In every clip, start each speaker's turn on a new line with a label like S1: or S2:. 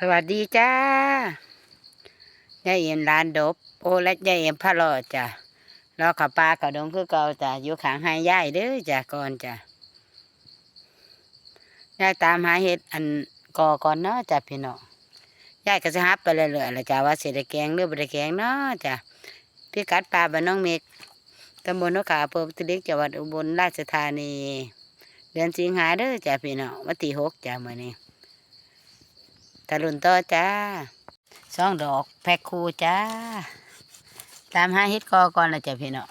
S1: สวัสดีจ้ายายเอ็มร้านดบ โอ้และยายเอ็มพะโลจ้ะรอขับปลาเขาดงคือเก่าจ้ะอยู่ขางหายยายเด้อจ้ะก่อนจ้ะยายตามหาเห็ดอันกอก่อนเนาะจ้ะพี่น้องยายก็จะฮับไปเรื่อยๆละจ้ะว่าเสได็จแกงหรือบ่ได้แกงเนาะจ้ะพี่กัดปลาบ้านน้องเมกตำบลนกขาอำเภอพุทธลิกจังหวัดอุบลราชธานี เดือนสิงหาเด้อจ้ะพี่น้องวันที่หกจ้ะเมื้อนี้ ตะลุนต่อจ้าสองดอกแพ็คคูจ้า ตามหาเฮ็ดกอก่อนละจ้ะพี่น้อ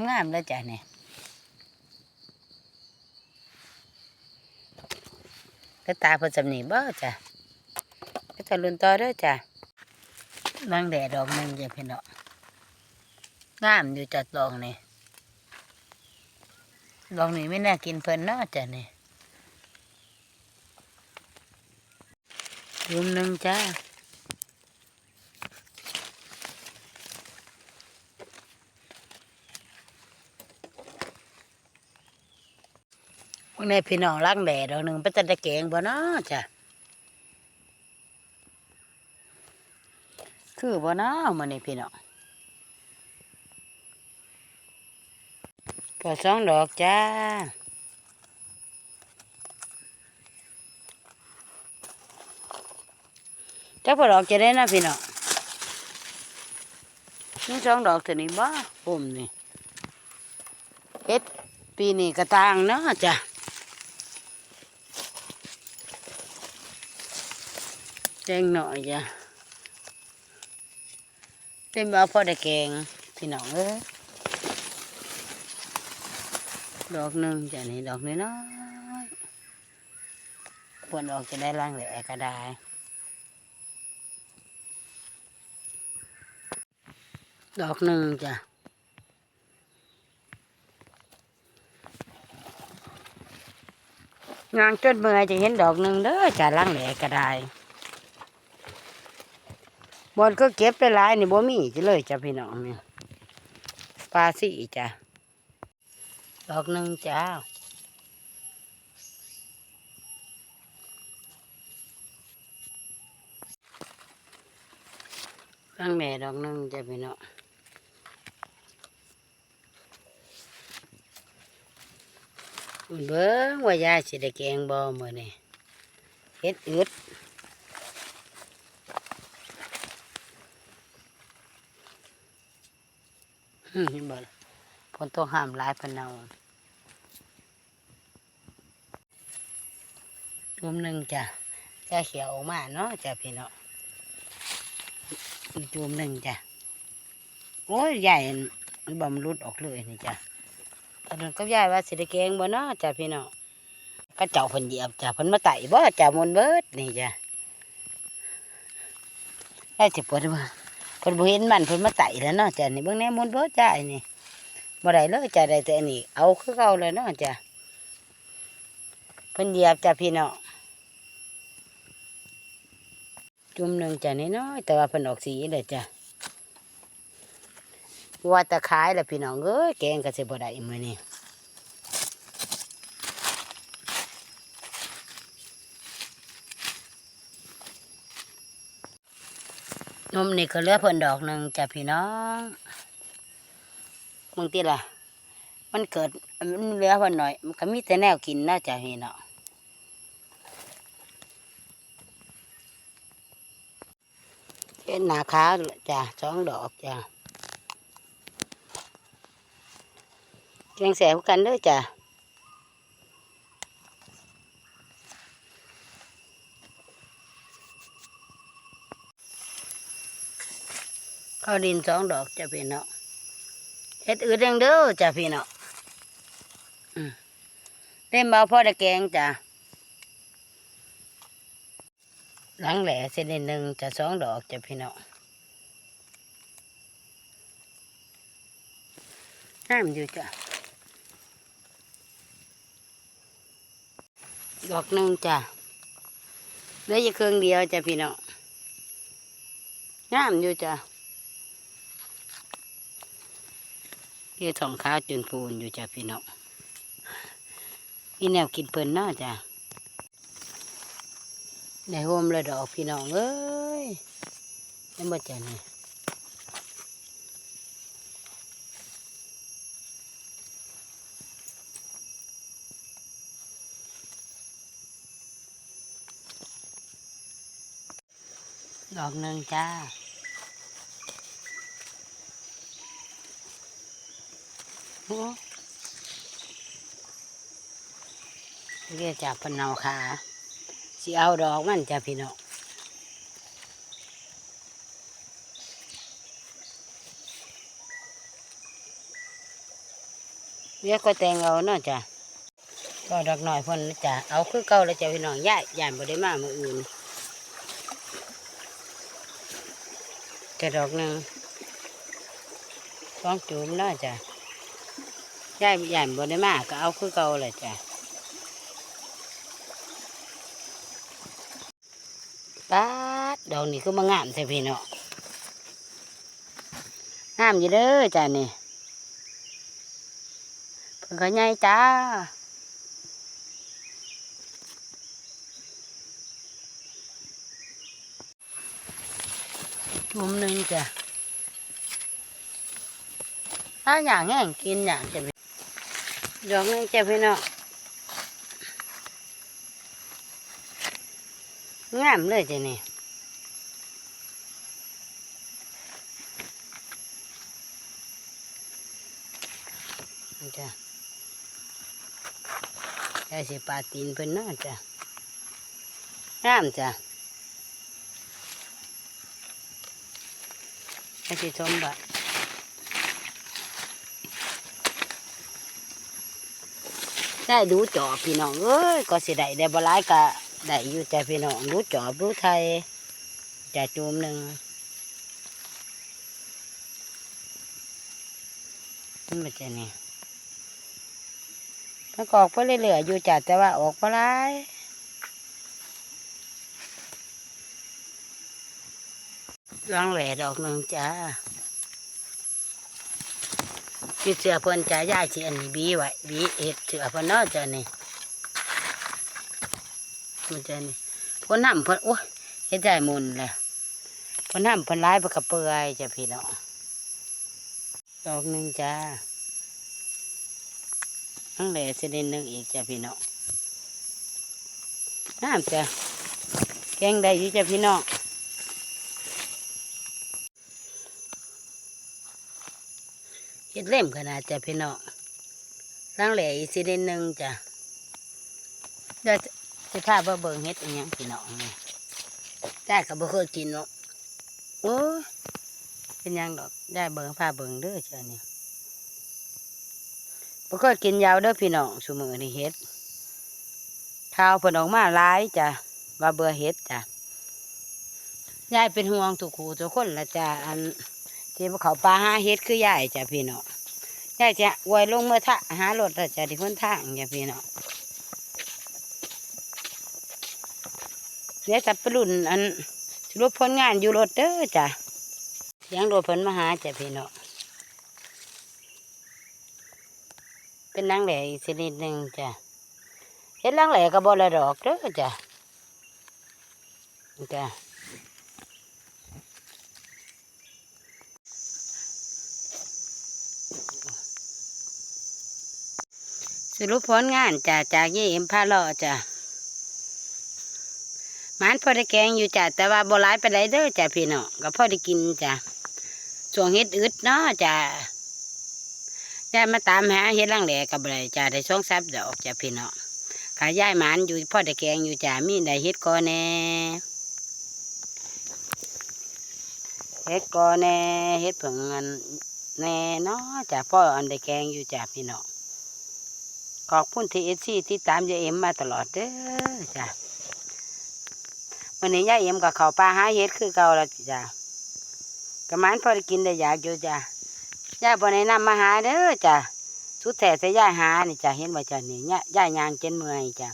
S1: งงามๆเลยจ้ะเนี่ยก็ตาพอสำนีบ่จ้ะก็ตะลุนต่อด้อจ้ะบางแดดดอกหนึ่งจ้ะพี่น้องงามอยู่จัดดอกนี่ดอกนี้ไม่น่ากินเพิ่นเนาะจ้ะเนี่ รุมหนึ่งจ้าพวกนี้พี่น้องล้างแดดดอกหนึ่งเป็นตะตะแกงบ่เนาะจ้ะคือบ่เนาะมันนี่พี่น้องก็สองดอกจ้า จักพอดอกจะได้นะพี่น้องนี่สองดอกเท่านี้บ้าปุ่มนี่เอ็ดปีนี้กระตางเนาะจ้ะแจ้งหน่อยจ้ะเต็มเอาพอได้แกงพี่น้องเอ้ยดอกหนึ่งจ้ะนี่ดอกน้อยๆควรออกจะได้ล่างแหล่ก็ได้ ดอกหนึ่งจ้ะงานจนเมื่อยจะเห็นดอกหนึ่งเด้อจะล่างแหลก็ได้บอลก็เก็บไปหลายนี่บ่มีจะเลยจ้ะพี่น้องเนี่ยปลาสีจ้ะดอกหนึ่งจ้าล่างแหล่ดอกหนึ่งจะพี่น้อง เบิ้งว่ายายสิได้แกงบ่มื้อนี้เฮ็ดอึดหึเห็นบ่ล่นตกห้ามหลายพะเนาจุ่มหนึ่งจ้ะจะเขียวออกมาเนาะจ้ะพี่เนาะจุ่มหนึ่งจ้ะโอ้ยใหญ่บำรุดออกเลยนี่จ้ะ อนนั้นก็ยายว่าสิได้แกงบ่เนาะจ้ะพี่น้องก็เจ้าเพิ่นเหยียบจ้ะเพิ่นมาไต่บ่จ้ะมนเบิดนี่จ้ะได้สิปวดบ่เพิ่นบ่เห็นมันเพิ่นมาไต่แล้วเนาะจ้ะนี่เบิ่งแน่มนเบิดจ้ะนี่บ่ได้เลยจ้ะได้แต่อันนี้เอาคือเก่าเลยเนาะจ้ะเพิ่นเหยียบจ้ะพี่น้องจุ่มหนึงจ้ะน้อยแต่ว่าเพิ่นออกสีเลยจ้ะ ว่าแตะขายแหละพี่น้องเอ้ยแกงก็สิบ่ได้มื้อนี้นมนี่ก็เหลือเพิ่นดอกหนึ่งจ้ะพี่น้องมึงติล่ะ มันเกิดมันเหลือเพิ่นหน่อย มันก็มีแต่แนวกินนะจ้ะพี่น้องเห็นหนาขาจ้ะสองดอกจ้ะ แกงแสบกันเด้อจ้ะข้าวดินสองดอกจ้ะพี่น้อเฮ็ดอืดยังเด้อจ้ะพี่น้อเล่มเบาพ่อได้แกงจ้ะหลังแหล่เส้นหนึ่งจะสองดอกจ้ะพี่น้องน้ำอยู่จ้ะ ดอกหนึ่งจ้ะเหลืออยู่เครื่องเดียวจ้ะพี่น้องงามอยู่จ้ะเที่ทองขาวจนพูนอยู่จ้ะพี่น้องอีแนวกินเพิ่นเนาะจ้ะในโฮมเลยดอกพี่น้องเอ้ยนี่บ่จ้ะนี่ ดอกหนึ่งจ้า โอ้เรียกจากพนเอาขาสิเอาดอกมันจะพี่น้องเรียกก็แตงเอาเนาะจ้ะก็ดอกหน่อยพ่นนะจ้ะเอาคือเก่าแล้วจ้ะพี่น้องย่ายย่านบ่ได้มามืออื่น จะดอกหนึ่งสองจุ่มเนาจะย่ายย่านบ่ได้มากก็เอาคือเก่าเลยจ้ะป๊าดอกนี้ก็มางามแต่พี่เน้องามอยู่เด้อจ้ะนี่เพิ่นก็ใหญ่จ้า จุ่มหนึ่งจ้ะถ้าอย่างแห้งกินอย่างจะดอกนึงจะพี่น้องงามเลยจ้ะนี่จ้ะได้สิปลาตีนเพิ่นเนาจ้ะงามจ้ะ ได้สิชมบัดได้ดูจอพี่น้องเอ้ยก็สิได้ได้บลายก็ได้อยู่ใจพี่น้องดูจอบดูไทยจะจูมหนึ่งนี่มาจ้ะนี่มันก็ออกไปเรื่อยๆอยู่จ้ะแต่ว่าออกไปหลายล้างแหวดอกหนึ่งจ้าจิเสือเพิ่นจ้าย่ายสิอันนี้บีไว้บีเห็ดเสือเพิ่นนาะจ้ะนี่มันจ้ะนี่เพิ่นน้ำเพิ่นโอ้ยเฮ็ดได้มุนเลยเพิ่นน้ำเพิ่นร้ายไปกับเปื่อยจ้ะพี่น้องดอกหนึ่งจ้าทั้งแหล่เสด็นหนึ่งอีกจ้ะพี่น้องน้ำจ้ะแกงได้อยู่จ้ะพี่น้อง เฮ็ดเล่มขนาดจ้ะพี่น้องทั้งแหล่อีกเดนหนึ่งจ้ะเดี๋ยวจะจะพาเบิ่งเบิ่งเฮ็ดอีหยังพี่น้องนี่ได้ก็บ่เคยกินเนาะโอ้เป็นยังดอกได้เบิ่งพาเบิ่งเด้อจ้ะนี่บ่เคยกินยาวเด้อพี่น้องซุมื้อนี้เฮ็ดข้าวเพิ่นออกมาหลายจ้ะว่าเบื่อเฮ็ดจ้ะยายเป็นห่วงทุกคู่ทุกคนละจ้ะอัน ที่เขาปลาหาเฮ็ดคือยายจ้ะพี่เน้องยายจะอวยลงเมื่อทะหารถละจ้ะที่คนทางจ้ะพี่เน้องเดี๋ยวจะไปรุ่นอันรุปผลงานอยู่รถเด้อจ้ะเสียงรถเพิ่นมาหาจ้ะพี่เน้องเป็นนางแหล่อีกชนิดหนึ่งจ้ะเห็ดนางแหล่ก็บ่ละดอกเด้อจ้ะจ้ะ สรุปผลงานจ้ะจากยี่เอ็มพาลาะจ้ะมันพอได้แกงอยู่จ้ะแต่ว่าบ่หลายไปไหนดเด้อจ้ะพี่น้องก็พอได้กินจ้ะส่วงเฮ็ดอึดเนาะจ้ะยายมาตามหาเฮ็ดล่างแหลกับอะไรจ้าได้ช่องซับดอกจ้าพี่น้องขายายมานอยู่พ่อได้แกงอยู่จ้ามีได้เฮ็ดกอแหน่เฮ็ดกอแหน่เฮ็ดผงอันแหน่เนาะจ้าพ่ออันได้แกงอยู่จ้าพี่น้อง ขอบคุณที่เอซีที่ตามยายเอ็มมาตลอดเด้อจ้าวันนี้ยายเอ็มกับเขาปลาหาเฮ็ดคือเก่าแล้วจ้ากระมันพอได้กินได้อยากอยู่จ้าย่าบ่แนะนำมาหาเด้อจ้ะสุดแท้แต่ย่าหานี่จ้ะเห็นบ่าจ้ะนี่ย่าย่ายางเจนเมื่อยจ้ะ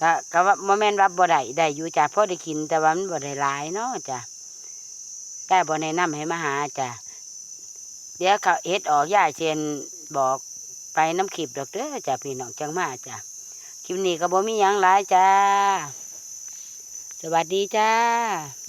S1: ก็ก็ว่าโมเมนต์ว่าบ่ได้ได้อยู่จ้ะพอได้กินแต่ว่ามันบ่ได้หลายเนาะจ้ะย่าบ่แนะนำให้มาหาจ้ะเดี๋ยวเขาเฮ็ดออกย่าเชนบอก ไปน้ำขีบดอกเด้อจ้าพี่น้องจังมาจ้าคลิปนี้ก็บ่มียังหลายจ้า สวัสดีจ้า